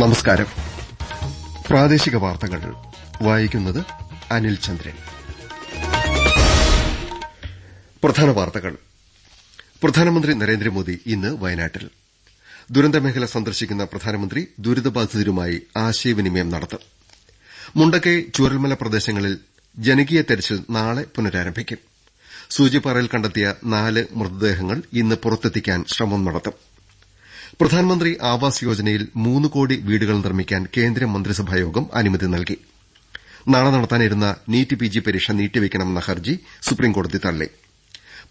നമസ്കാരം. പ്രാദേശിക വാർത്തകൾ. വായിക്കുന്നത് അനിൽ ചന്ദ്രൻ. പ്രധാന വാർത്തകൾ. പ്രധാനമന്ത്രി നരേന്ദ്രമോദി ഇന്ന് വയനാട്ടിൽ. ദുരന്തമേഖല സന്ദർശിക്കുന്ന പ്രധാനമന്ത്രി ദുരിതബാധിതരുമായി ആശയവിനിമയം നടത്തും. മുണ്ടക്കൈ ചൂരൽമല പ്രദേശങ്ങളിൽ ജനകീയ തെരച്ചിൽ നാളെ പുനരാരംഭിക്കും. സൂചിപ്പാറയിൽ കണ്ടെത്തിയ നാല് മൃതദേഹങ്ങൾ ഇന്ന് പുറത്തെത്തിക്കാൻ ശ്രമം നടത്തും. പ്രധാനമന്ത്രി ആവാസ് യോജനയിൽ മൂന്ന് കോടി വീടുകൾ നിർമ്മിക്കാൻ കേന്ദ്ര മന്ത്രിസഭായോഗം അനുമതി നൽകി. നാളെ നടത്താനിരുന്ന നീറ്റ് പിജി പരീക്ഷ നീട്ടിവെക്കണമെന്ന ഹർജി സുപ്രീംകോടതി തള്ളി.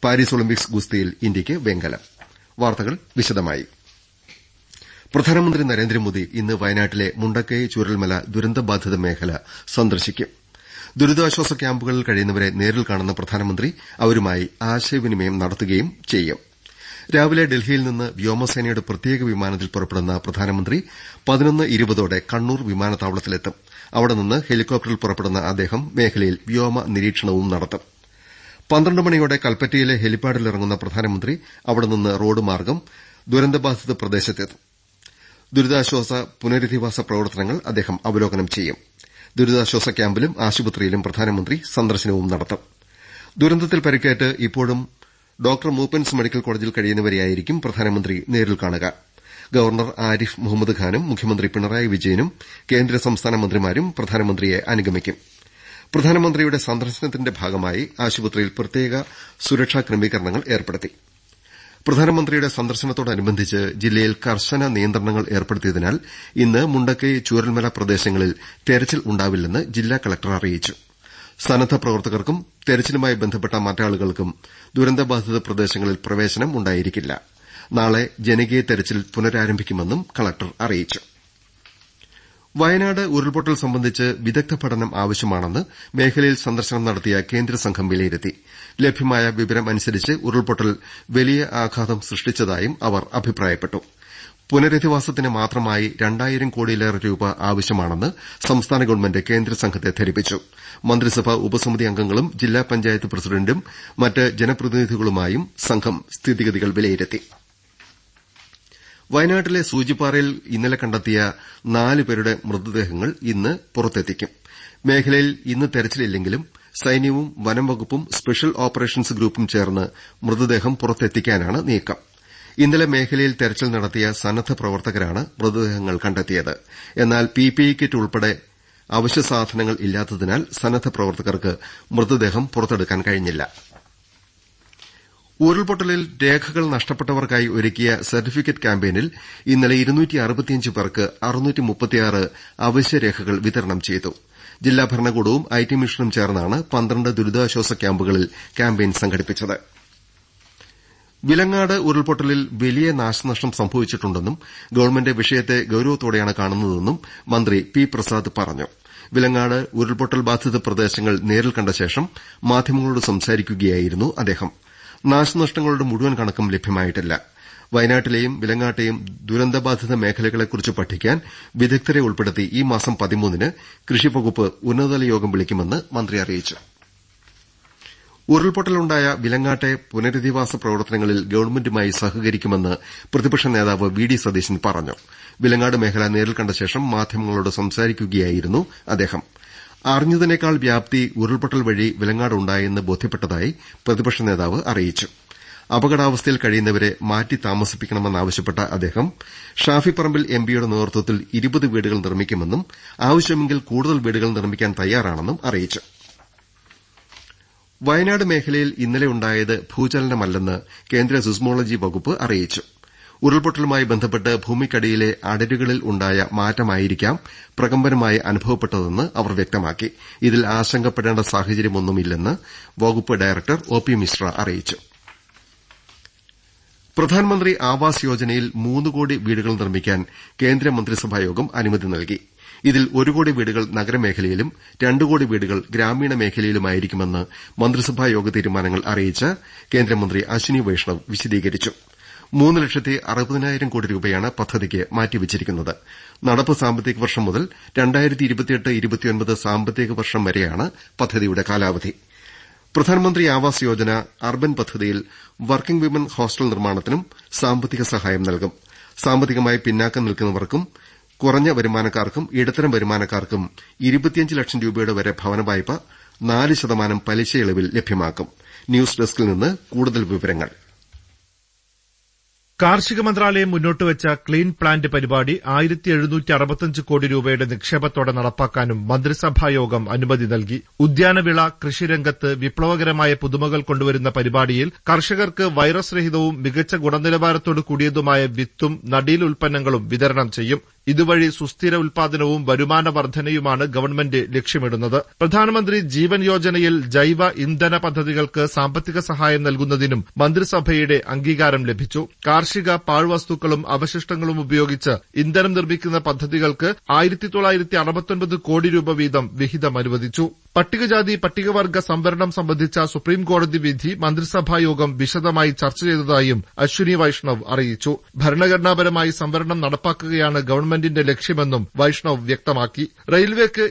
പാരീസ് ഒളിമ്പിക്സ് ഗുസ്തിയിൽ ഇന്ത്യയ്ക്ക് വെങ്കലം. വാർത്തകൾ വിശദമായി. പ്രധാനമന്ത്രി നരേന്ദ്രമോദി ഇന്ന് വയനാട്ടിലെ മുണ്ടക്കൈ ചുരൽമല ദുരന്തബാധിത മേഖല സന്ദർശിക്കും. ദുരിതാശ്വാസ ക്യാമ്പുകളിൽ കഴിയുന്നവരെ നേരിൽ കാണുന്ന പ്രധാനമന്ത്രി അവരുമായി ആശയവിനിമയം നടത്തുകയും ചെയ്യും. രാവിലെ ഡൽഹിയിൽ നിന്ന് വ്യോമസേനയുടെ പ്രത്യേക വിമാനത്തിൽ പുറപ്പെടുന്ന പ്രധാനമന്ത്രി പതിനൊന്ന് ഇരുപതോടെ കണ്ണൂർ വിമാനത്താവളത്തിലെത്തും. അവിടെ നിന്ന് ഹെലികോപ്റ്ററിൽ പുറപ്പെടുന്ന അദ്ദേഹം മേഖലയിൽ വ്യോമ നിരീക്ഷണവും നടത്തും. പന്ത്രണ്ട് മണിയോടെ കൽപ്പറ്റയിലെ ഹെലിപ്പാഡിലിറങ്ങുന്ന പ്രധാനമന്ത്രി അവിടെ നിന്ന് റോഡ് മാർഗം ദുരന്തബാധിത പ്രദേശത്തെത്തും. ദുരിതാശ്വാസ പുനരധിവാസ പ്രവർത്തനങ്ങൾ അദ്ദേഹം അവലോകനം ചെയ്യും. ദുരിതാശ്വാസ ക്യാമ്പിലും ആശുപത്രിയിലും പ്രധാനമന്ത്രി സന്ദർശനവും നടത്തും. ദുരന്തത്തിൽ പരിക്കേറ്റ് ഇപ്പോഴും ഡോക്ടർ മൂപ്പൻസ് മെഡിക്കൽ കോളേജിൽ കഴിയുന്നവരെയായിരിക്കും പ്രധാനമന്ത്രി നേരിൽ കാണുക. ഗവർണർ ആരിഫ് മുഹമ്മദ് ഖാനും മുഖ്യമന്ത്രി പിണറായി വിജയനും കേന്ദ്ര സംസ്ഥാന മന്ത്രിമാരും പ്രധാനമന്ത്രിയെ അനുഗമിക്കും. പ്രധാനമന്ത്രിയുടെ സന്ദർശനത്തിന്റെ ഭാഗമായി ആശുപത്രിയിൽ പ്രത്യേക സുരക്ഷാ ക്രമീകരണങ്ങൾ ഏർപ്പെടുത്തി. പ്രധാനമന്ത്രിയുടെ സന്ദർശനത്തോടനുബന്ധിച്ച് ജില്ലയിൽ കർശന നിയന്ത്രണങ്ങൾ ഏർപ്പെടുത്തിയതിനാൽ ഇന്ന് മുണ്ടക്കൈ ചൂരൽമല പ്രദേശങ്ങളിൽ തെരച്ചിൽ ഉണ്ടാവില്ലെന്ന് ജില്ലാ കളക്ടർ അറിയിച്ചു. സന്നദ്ധ പ്രവർത്തകർക്കും തെരച്ചിലുമായി ബന്ധപ്പെട്ട മറ്റാളുകൾക്കും ദുരന്തബാധിത പ്രദേശങ്ങളിൽ പ്രവേശനം ഉണ്ടായിരിക്കില്ല. നാളെ ജനകീയ തെരച്ചിൽ പുനരാരംഭിക്കുമെന്നും കളക്ടർ അറിയിച്ചു. വയനാട് ഉരുൾപൊട്ടൽ സംബന്ധിച്ച് വിദഗ്ദ്ധ പഠനം ആവശ്യമാണെന്ന് മേഖലയിൽ സന്ദർശനം നടത്തിയ കേന്ദ്ര സംഘം വിലയിരുത്തി. ലഭ്യമായ വിവരം അനുസരിച്ച് ഉരുൾപൊട്ടൽ വലിയ ആഘാതം സൃഷ്ടിച്ചതായും അവർ അഭിപ്രായപ്പെട്ടു. പുനരധിവാസത്തിന് മാത്രമായി രണ്ടായിരം കോടിയിലേറെ രൂപ ആവശ്യമാണെന്ന് സംസ്ഥാന ഗവൺമെന്റ് കേന്ദ്ര സംഘത്തെ ധരിപ്പിച്ചു. മന്ത്രിസഭാ ഉപസമിതി അംഗങ്ങളും ജില്ലാ പഞ്ചായത്ത് പ്രസിഡന്റും മറ്റ് ജനപ്രതിനിധികളുമായും സംഘം സ്ഥിതിഗതികൾ വിലയിരുത്തി. വയനാട്ടിലെ സൂചിപ്പാറയിൽ ഇന്നലെ കണ്ടെത്തിയ നാല് പേരുടെ മൃതദേഹങ്ങൾ ഇന്ന് പുറത്തെത്തിക്കും. മേഖലയിൽ ഇന്ന് തെരച്ചിലില്ലെങ്കിലും സൈന്യവും വനംവകുപ്പും സ്പെഷ്യൽ ഓപ്പറേഷൻസ് ഗ്രൂപ്പും ചേർന്ന് മൃതദേഹം പുറത്തെത്തിക്കാനാണ് നീക്കം. ഇന്നലെ മേഖലയിൽ തെരച്ചിൽ നടത്തിയ സന്നദ്ധ പ്രവർത്തകരാണ് മൃതദേഹങ്ങൾ കണ്ടെത്തിയത്. എന്നാൽ പിപിഇ കിറ്റ് ഉൾപ്പെടെ അവശ്യ സാധനങ്ങൾ ഇല്ലാത്തതിനാൽ സന്നദ്ധ പ്രവർത്തകർക്ക് മൃതദേഹം പുറത്തെടുക്കാൻ കഴിഞ്ഞില്ല. ഉരുൾപൊട്ടലിൽ രേഖകൾ നഷ്ടപ്പെട്ടവർക്കായി ഒരുക്കിയ സർട്ടിഫിക്കറ്റ് ക്യാമ്പയിനിൽ ഇന്നലെ പേർക്ക് അവശ്യരേഖകൾ വിതരണം ചെയ്തു. ജില്ലാ ഭരണകൂടവും ഐ ടി മിഷനും ചേർന്നാണ് പന്ത്രണ്ട് ദുരിതാശ്വാസ ക്യാമ്പുകളിൽ ക്യാമ്പയിൻ സംഘടിപ്പിച്ചത്. വിലങ്ങാട് ഉരുൾപൊട്ടലിൽ വലിയ നാശനഷ്ടം സംഭവിച്ചിട്ടുണ്ടെന്നും ഗവൺമെന്റ് വിഷയത്തെ ഗൌരവത്തോടെയാണ് കാണുന്നതെന്നും മന്ത്രി പി പ്രസാദ് പറഞ്ഞു. വിലങ്ങാട് ഉരുൾപൊട്ടൽ ബാധിത പ്രദേശങ്ങൾ നേരിൽ കണ്ട ശേഷം മാധ്യമങ്ങളോട് സംസാരിക്കുകയായിരുന്നു അദ്ദേഹം. നാശനഷ്ടങ്ങളുടെ മുഴുവൻ കണക്കും ലഭ്യമായിട്ടില്ല. വയനാട്ടിലെയും വിലങ്ങാട്ടെയും ദുരന്തബാധിത മേഖലകളെക്കുറിച്ച് പഠിക്കാൻ വിദഗ്ധരെ ഉൾപ്പെടുത്തി ഈ മാസം പതിമൂന്നിന് കൃഷിവകുപ്പ് ഉന്നതതല യോഗം വിളിക്കുമെന്ന് മന്ത്രി അറിയിച്ചു. ഉരുൾപൊട്ടലുണ്ടായ വിലങ്ങാട്ടെ പുനരധിവാസ പ്രവർത്തനങ്ങളിൽ ഗവൺമെന്റുമായി സഹകരിക്കുമെന്ന് പ്രതിപക്ഷ നേതാവ് വി ഡി സതീശൻ പറഞ്ഞു. വിലങ്ങാട് മേഖല നേരിൽ കണ്ട ശേഷം മാധ്യമങ്ങളോട് സംസാരിക്കുകയായിരുന്നു അദ്ദേഹം. അറിഞ്ഞതിനേക്കാൾ വ്യാപ്തി ഉരുൾപൊട്ടൽ വഴി വിലങ്ങാടുണ്ടായെന്ന് ബോധ്യപ്പെട്ടതായി പ്രതിപക്ഷ നേതാവ് അറിയിച്ചു. അപകടാവസ്ഥയിൽ കഴിയുന്നവരെ മാറ്റി താമസിപ്പിക്കണമെന്നാവശ്യപ്പെട്ട അദ്ദേഹം ഷാഫി പറമ്പിൽ എംപിയുടെ നേതൃത്വത്തിൽ വീടുകൾ നിർമ്മിക്കുമെന്നും ആവശ്യമെങ്കിൽ കൂടുതൽ വീടുകൾ നിർമ്മിക്കാൻ തയ്യാറാണെന്നും അറിയിച്ചു. വയനാട് മേഖലയിൽ ഇന്നലെ ഉണ്ടായത് ഭൂചലനമല്ലെന്ന് കേന്ദ്ര സിസ്മോളജി വകുപ്പ് അറിയിച്ചു. ഉരുൾപൊട്ടലുമായി ബന്ധപ്പെട്ട് ഭൂമിക്കടിയിലെ അടരുകളിൽ ഉണ്ടായ മാറ്റമായിരിക്കാം പ്രകമ്പനമായി അനുഭവപ്പെട്ടതെന്ന് അവർ വ്യക്തമാക്കി. ഇതിൽ ആശങ്കപ്പെടേണ്ട സാഹചര്യമൊന്നുമില്ലെന്ന് വകുപ്പ് ഡയറക്ടർ ഒ പി മിശ്ര അറിയിച്ചു. പ്രധാനമന്ത്രി ആവാസ് യോജനയിൽ മൂന്ന് കോടി വീടുകൾ നിർമ്മിക്കാൻ കേന്ദ്രമന്ത്രിസഭായോഗം അനുമതി നൽകി. ഇതിൽ ഒരു കോടി വീടുകൾ നഗരമേഖലയിലും രണ്ട് കോടി വീടുകൾ ഗ്രാമീണ മേഖലയിലുമായിരിക്കുമെന്ന് മന്ത്രിസഭാ യോഗ തീരുമാനങ്ങൾ അറിയിച്ച കേന്ദ്രമന്ത്രി അശ്വിനി വൈഷ്ണവ് വിശദീകരിച്ചു. മൂന്ന് ലക്ഷത്തി അറുപതിനായിരം കോടി രൂപയാണ് പദ്ധതിക്ക് മാറ്റിവച്ചിരിക്കുന്നത്. നടപ്പ് സാമ്പത്തിക വർഷം മുതൽ സാമ്പത്തിക വർഷം വരെയാണ് പദ്ധതിയുടെ കാലാവധി. പ്രധാനമന്ത്രി ആവാസ് യോജന അർബൻ പദ്ധതിയിൽ വർക്കിംഗ് വിമൻ ഹോസ്റ്റൽ നിർമ്മാണത്തിനും സാമ്പത്തിക സഹായം നൽകും. സാമ്പത്തികമായി പിന്നാക്കം നിൽക്കുന്നവർക്കും കുറഞ്ഞ വരുമാനക്കാർക്കും ഇടത്തരം വരുമാനക്കാർക്കും ഇരുപത്തിയഞ്ച് ലക്ഷം രൂപയുടെ വരെ ഭവനവായ്പ നാല് ശതമാനം പലിശ ഇളവിൽ ലഭ്യമാക്കും. ന്യൂസ് ഡെസ്കിൽ നിന്ന് കൂടുതൽ വിവരങ്ങൾ. കാർഷിക മന്ത്രാലയം മുന്നോട്ടുവച്ച ക്ലീൻ പ്ലാന്റ് പരിപാടി ആയിരത്തി എഴുന്നൂറ്റി അറുപത്തഞ്ച് കോടി രൂപയുടെ നിക്ഷേപത്തോടെ നടപ്പാക്കാനും മന്ത്രിസഭായോഗം അനുമതി നൽകി. ഉദ്യാനവിള കൃഷിരംഗത്ത് വിപ്ലവകരമായ പുതുമകൾ കൊണ്ടുവരുന്ന പരിപാടിയിൽ കർഷകർക്ക് വൈറസ് രഹിതവും മികച്ച ഗുണനിലവാരത്തോടു കൂടിയതുമായ വിത്തും നടീൽ ഉൽപ്പന്നങ്ങളും വിതരണം ചെയ്യും. ഇതുവഴി സുസ്ഥിര ഉൽപാദനവും വരുമാന വർധനയുമാണ് ഗവൺമെന്റ് ലക്ഷ്യമിടുന്നത്. പ്രധാനമന്ത്രി ജീവൻ യോജനയിൽ ജൈവ ഇന്ധന പദ്ധതികൾക്ക് സാമ്പത്തിക സഹായം നൽകുന്നതിനും മന്ത്രിസഭയുടെ അംഗീകാരം ലഭിച്ചു. കാർഷിക പാഴ്വസ്തുക്കളും അവശിഷ്ടങ്ങളും ഉപയോഗിച്ച് ഇന്ധനം നിർമ്മിക്കുന്ന പദ്ധതികൾക്ക് കോടി രൂപ വീതം വിഹിതം അനുവദിച്ചു. പട്ടികജാതി പട്ടികവർഗ സംവരണം സംബന്ധിച്ച സുപ്രീംകോടതി വിധി മന്ത്രിസഭായോഗം വിശദമായി ചർച്ച ചെയ്തതായും അശ്വിനി വൈഷ്ണവ് അറിയിച്ചു. ഭരണഘടനാപരമായി സംവരണം നടപ്പാക്കുകയാണ് ഗവൺമെന്റിന്റെ ലക്ഷ്യമെന്നും വൈഷ്ണവ് വ്യക്തമാക്കി. റെയിൽവേക്ക്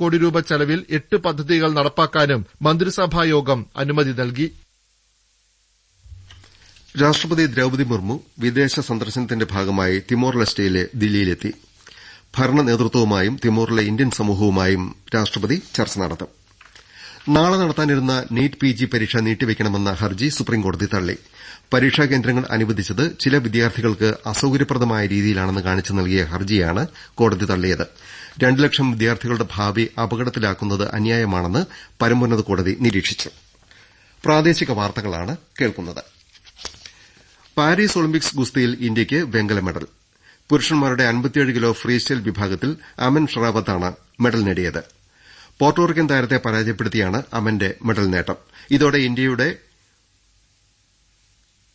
കോടി രൂപ ചെലവിൽ എട്ട് പദ്ധതികൾ നടപ്പാക്കാനും മന്ത്രിസഭായോഗം അനുമതി നൽകി. രാഷ്ട്രപതി ദ്രൌപതി മുർമു വിദേശ സന്ദർശനത്തിന്റെ ഭാഗമായി തിമോർ ലെസ്റ്റയിലെ ദില്ലിയിലെത്തി. ഭരണ നേതൃത്വവുമായും തിമോറിലെ ഇന്ത്യൻ സമൂഹവുമായും രാഷ്ട്രപതി ചർച്ച നടത്തും. നാളെ നടത്താനിരുന്ന നീറ്റ് പിജി പരീക്ഷ നീട്ടിവെക്കണമെന്ന ഹർജി സുപ്രീംകോടതി തള്ളി. പരീക്ഷാ കേന്ദ്രങ്ങൾ അനുവദിച്ചത് ചില വിദ്യാർത്ഥികൾക്ക് അസൌകര്യപ്രദമായ രീതിയിലാണെന്ന് കാണിച്ച് നൽകിയ ഹർജിയാണ് കോടതി തള്ളിയത്. രണ്ട് ലക്ഷം വിദ്യാർത്ഥികളുടെ ഭാവി അപകടത്തിലാക്കുന്നത് അന്യായമാണെന്ന് പരമോന്നത കോടതി നിരീക്ഷിച്ചു. പ്രാദേശിക വാർത്തകളാണ് കേൾക്കുന്നത്. പാരീസ് ഒളിമ്പിക്സ് ഗുസ്തിയിൽ ഇന്ത്യയ്ക്ക് വെങ്കല മെഡൽ. പുരുഷന്മാരുടെ അൻപത്തിയേഴ് കിലോ ഫ്രീസ്റ്റൈൽ വിഭാഗത്തിൽ അമൻ ഷറാവത്താണ് മെഡൽ നേടിയത്. പോർട്ടോറിക്കൻ താരത്തെ പരാജയപ്പെടുത്തിയാണ് അമന്റെ മെഡൽ നേട്ടം.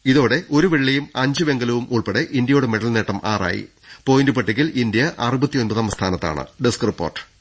ഇതോടെ ഒരു വെള്ളിയും അഞ്ച് വെങ്കലവും ഉൾപ്പെടെ ഇന്ത്യയുടെ മെഡൽ നേട്ടം ആറായി. പോയിന്റ് പട്ടികയിൽ ഇന്ത്യ അറുപത്തിയൊൻപതാം സ്ഥാനത്താണ്. Desk report.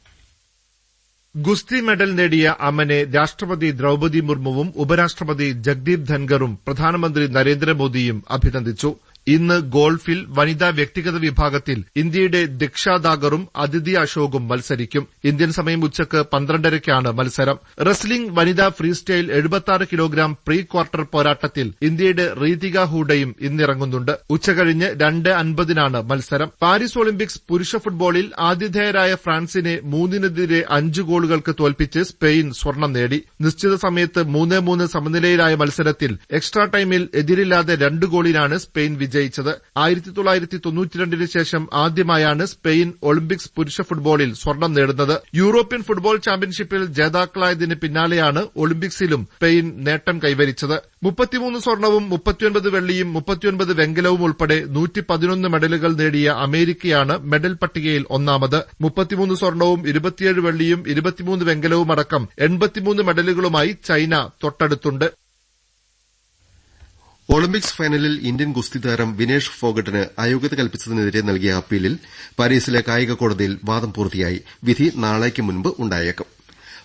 ഗുസ്തി മെഡൽ നേടിയ അമനെ രാഷ്ട്രപതി ദ്രൌപതി മുർമുവും ഉപരാഷ്ട്രപതി ജഗ്ദീപ് ധൻഗറും പ്രധാനമന്ത്രി നരേന്ദ്രമോദിയും അഭിനന്ദിച്ചു. ഇന്ന് ഗോൾഫിൽ വനിതാ വ്യക്തിഗത വിഭാഗത്തിൽ ഇന്ത്യയുടെ ദക്ഷാദാഗറും അതിഥി അശോകും മത്സരിക്കും. ഇന്ത്യൻ സമയം ഉച്ചയ്ക്ക് പന്ത്രണ്ടരയ്ക്കാണ് മത്സരം. റെസ്ലിംഗ് വനിതാ ഫ്രീ സ്റ്റൈൽ എഴുപത്തി കിലോഗ്രാം പ്രീ ക്വാർട്ടർ പോരാട്ടത്തിൽ ഇന്ത്യയുടെ റീതിക ഹൂഡയും ഇന്നിറങ്ങുന്നുണ്ട്. ഉച്ചകഴിഞ്ഞ് രണ്ട് അൻപതിനാണ് മത്സരം. പാരീസ് ഒളിമ്പിക്സ് പുരുഷ ഫുട്ബോളിൽ ആതിഥേയരായ ഫ്രാൻസിനെ മൂന്നിനെതിരെ അഞ്ച് ഗോളുകൾക്ക് തോൽപ്പിച്ച് സ്പെയിൻ സ്വർണം നേടി. നിശ്ചിത സമയത്ത് മൂന്ന് മൂന്ന് സമനിലയിലായ മത്സരത്തിൽ എക്സ്ട്രാ ടൈമിൽ എതിരില്ലാതെ രണ്ട് ഗോളിനാണ് സ്പെയിൻ വിജയിച്ചത് ആയിരത്തി തൊള്ളായിരത്തി തൊണ്ണൂറ്റിരണ്ടിന് ശേഷം ആദ്യമായാണ് സ്പെയിൻ ഒളിമ്പിക്സ് പുരുഷ ഫുട്ബോളിൽ സ്വർണം നേടുന്നത്. യൂറോപ്യൻ ഫുട്ബോൾ ചാമ്പ്യൻഷിപ്പിൽ ജേതാക്കളായതിന് പിന്നാലെയാണ് ഒളിമ്പിക്സിലും സ്പെയിൻ നേട്ടം കൈവരിച്ചത്. മുപ്പത്തിമൂന്ന് സ്വർണവും മുപ്പത്തിയൊൻപത് വെള്ളിയും മുപ്പത്തിയൊൻപത് വെങ്കലവും ഉൾപ്പെടെ നൂറ്റി പതിനൊന്ന് മെഡലുകൾ നേടിയ അമേരിക്കയാണ് മെഡൽ പട്ടികയിൽ ഒന്നാമത്. മുപ്പത്തിമൂന്ന് സ്വർണവും ഇരുപത്തിയേഴ് വെള്ളിയും ഇരുപത്തിമൂന്ന് വെങ്കലവും അടക്കം എൺപത്തിമൂന്ന് മെഡലുകളുമായി ചൈന തൊട്ടടുത്തുണ്ട്. ഒളിമ്പിക്സ് ഫൈനലിൽ ഇന്ത്യൻ ഗുസ്തി താരം വിനേഷ് ഫോഗട്ടിന് അയോഗ്യത കൽപ്പിച്ചതിനെതിരെ നൽകിയ അപ്പീലിൽ പാരീസിലെ കായിക കോടതിയിൽ വാദം പൂർത്തിയായി. വിധി നാളേക്ക് മുൻപ് ഉണ്ടായേക്കും.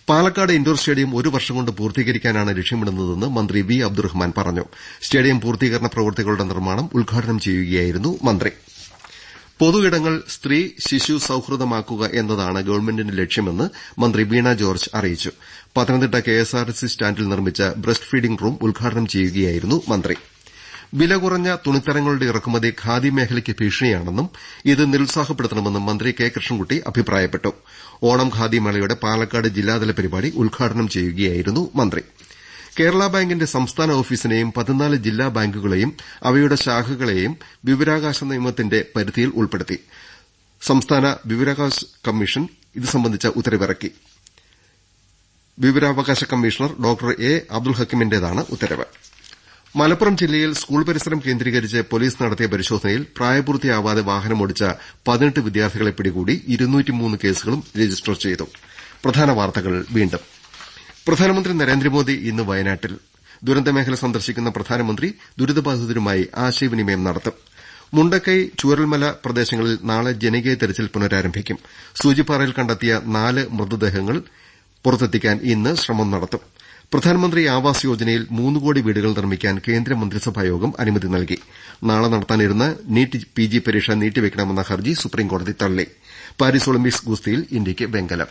പാലക്കാട് ഇൻഡോർ സ്റ്റേഡിയം ഒരു വർഷം കൊണ്ട് പൂർത്തീകരിക്കാനാണ് ലക്ഷ്യമിടുന്നതെന്ന് മന്ത്രി വി അബ്ദുറഹ്മാൻ പറഞ്ഞു. സ്റ്റേഡിയം പൂർത്തീകരണ പ്രവൃത്തികളുടെ നിർമ്മാണം ഉദ്ഘാടനം ചെയ്യുകയായിരുന്നു മന്ത്രി. പൊതു ഇടങ്ങൾ സ്ത്രീ ശിശു സൌഹൃദമാക്കുക എന്നതാണ് ഗവൺമെന്റിന്റെ ലക്ഷ്യമെന്ന് മന്ത്രി വീണ ജോർജ് അറിയിച്ചു. പത്തനംതിട്ട കെഎസ്ആർടിസി സ്റ്റാൻഡിൽ നിർമ്മിച്ച ബ്രസ്റ്റ് ഫീഡിംഗ് റൂം ഉദ്ഘാടനം ചെയ്യുകയായിരുന്നു മന്ത്രി. വില കുറഞ്ഞ തുണിത്തരങ്ങളുടെ ഇറക്കുമതി ഖാദി മേഖലയ്ക്ക് ഭീഷണിയാണെന്നും ഇത് നിരുത്സാഹപ്പെടുത്തണമെന്നും മന്ത്രി കെ കൃഷ്ണൻകുട്ടി അഭിപ്രായപ്പെട്ടു. ഓണം ഖാദി മേളയുടെ പാലക്കാട് ജില്ലാതല പരിപാടി ഉദ്ഘാടനം ചെയ്യുകയായിരുന്നു മന്ത്രി. കേരള ബാങ്കിന്റെ സംസ്ഥാന ഓഫീസിനെയും പതിനാല് ജില്ലാ ബാങ്കുകളെയും അവയുടെ ശാഖകളെയും വിവരാകാശ നിയമത്തിന്റെ പരിധിയിൽ ഉൾപ്പെടുത്തി. സംസ്ഥാന വിവരാവകാശ കമ്മീഷൻ ഇത് സംബന്ധിച്ച ഉത്തരവിറക്കി. വിവരാവകാശ കമ്മീഷണർ ഡോക്ടർ എ അബ്ദുൽ ഹക്കീമിന്റേതാണ് ഉത്തരവ്. മലപ്പുറം ജില്ലയിൽ സ്കൂൾ പരിസരം കേന്ദ്രീകരിച്ച് പൊലീസ് നടത്തിയ പരിശോധനയിൽ പ്രായപൂർത്തിയാവാതെ വാഹനമോടിച്ച പതിനെട്ട് വിദ്യാർത്ഥികളെ പിടികൂടി കേസുകളും രജിസ്റ്റർ ചെയ്തു. പ്രധാനമന്ത്രി നരേന്ദ്രമോദി ഇന്ന് വയനാട്ടിൽ. ദുരന്തമേഖല സന്ദർശിക്കുന്ന പ്രധാനമന്ത്രി ദുരിതബാധിതരുമായി ആശയവിനിമയം നടത്തും. മുണ്ടക്കൈ ചൂരൽമല പ്രദേശങ്ങളിൽ നാളെ ജനകീയ തെരച്ചിൽ പുനരാരംഭിക്കും. സൂചിപ്പാറയിൽ കണ്ടെത്തിയ നാല് മൃതദേഹങ്ങൾ പുറത്തെത്തിക്കാൻ ഇന്ന് ശ്രമം നടത്തും. പ്രധാനമന്ത്രി ആവാസ് യോജനയിൽ മൂന്ന് കോടി വീടുകൾ നിർമ്മിക്കാൻ കേന്ദ്രമന്ത്രിസഭായോഗം അനുമതി നൽകി. നാളെ നടത്താനിരുന്ന നീറ്റ് പിജി പരീക്ഷ നീട്ടിവെക്കണമെന്ന ഹർജി സുപ്രീംകോടതി തള്ളി. പാരീസ് ഒളിമ്പിക്സ് ഗുസ്തിയിൽ ഇന്ത്യയ്ക്ക് വെങ്കലം.